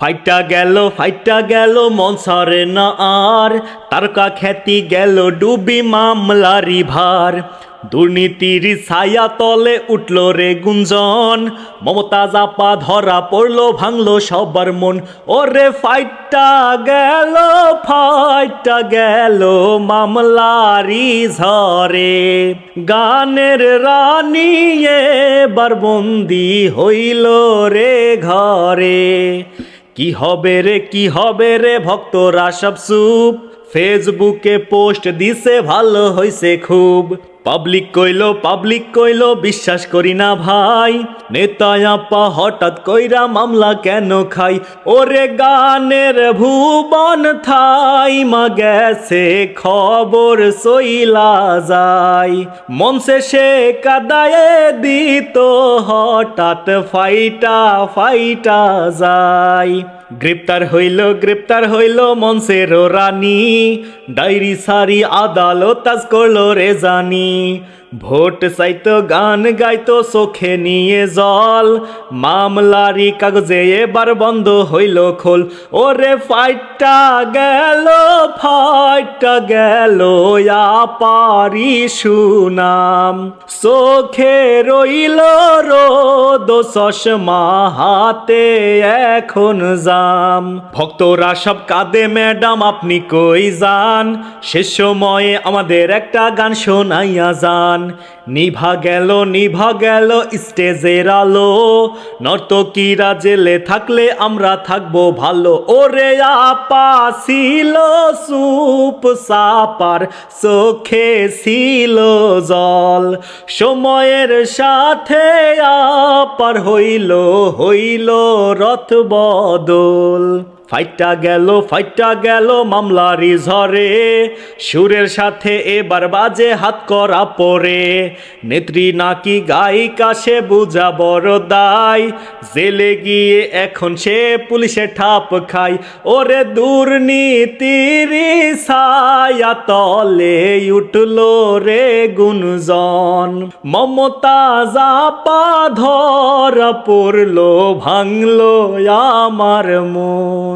ফাইটা গেল ফাইটা গেল মনসারে না আর। তারকা খ্যাতি গেল, ডুবি মামলারি ভার। দুর্নীতির ছায়া তলে উঠল রে গুঞ্জন। মমতা জাপা ধরা পড়ল, ভাঙলো সবার মন। ওরে ফাইটা গেল ফাইটা গেল, মামলারি ঝরে গানের রানী এবার বন্দি হইল রে ঘরে। কি হবে রে, কি হবে রে ভক্তরা সব সুপ ফেসবুকে পোস্ট দিছে, ভালো হইছে খুব। পাবলিক কইল পাবলিক কইল, বিশ্বাস করি না ভাই। নেতা আপা হঠাৎ কইরা মামলা কেন খাই? ওরে গানের ভুবন থাই মা গেছে খবর সইলা যায় মনসে সে কাদায়ে দিত, হঠাৎ ফাইটা ফাইটা যায় গ্রেপ্তার হইল গ্রেপ্তার হইল মনসের রানী। ডায়েরি সারি আদালত করল রে জানি। ভোট চাইতো, গান গাইতো, চোখে নিয়ে জল। মামলারি কাগজে এবার বন্ধ হইল খোল। ওরে ফাইটটা গেল ফাইটটা গেল পারি সুনাম। চোখে রইল রোদ, চশমা হাতে এখন জাম। ভক্তরা সব কাঁদে, ম্যাডাম, আপনি কই যান? সে সময়ে আমাদের একটা গান শোনাইয়া যান। নিভা গেল নিভা গেল স্টেজের আলো। নর্তকীরা জেলে থাকলে আমরা থাকব ভালো। ওরে আপা ছিল সুপ সাপার, চোখে ছিল জল। সময়ের সাথে আপার হইল হইল রথ বদল। ফাইটটা গেল ফাইটটা গেল মামলারি ঝরে সুরের সাথে এবার বাজে হাত করা পরে। নেত্রী নাকি গায়িকা, সে বুঝা বড় দায়। জেলে গিয়ে এখন সে পুলিশে ঠাপ খায়। ওরে দুর্নীতির ছায়া তলে উঠল রে গুনজন মমতা জাপা ধরা পড়ল, ভাঙলো আমার মন।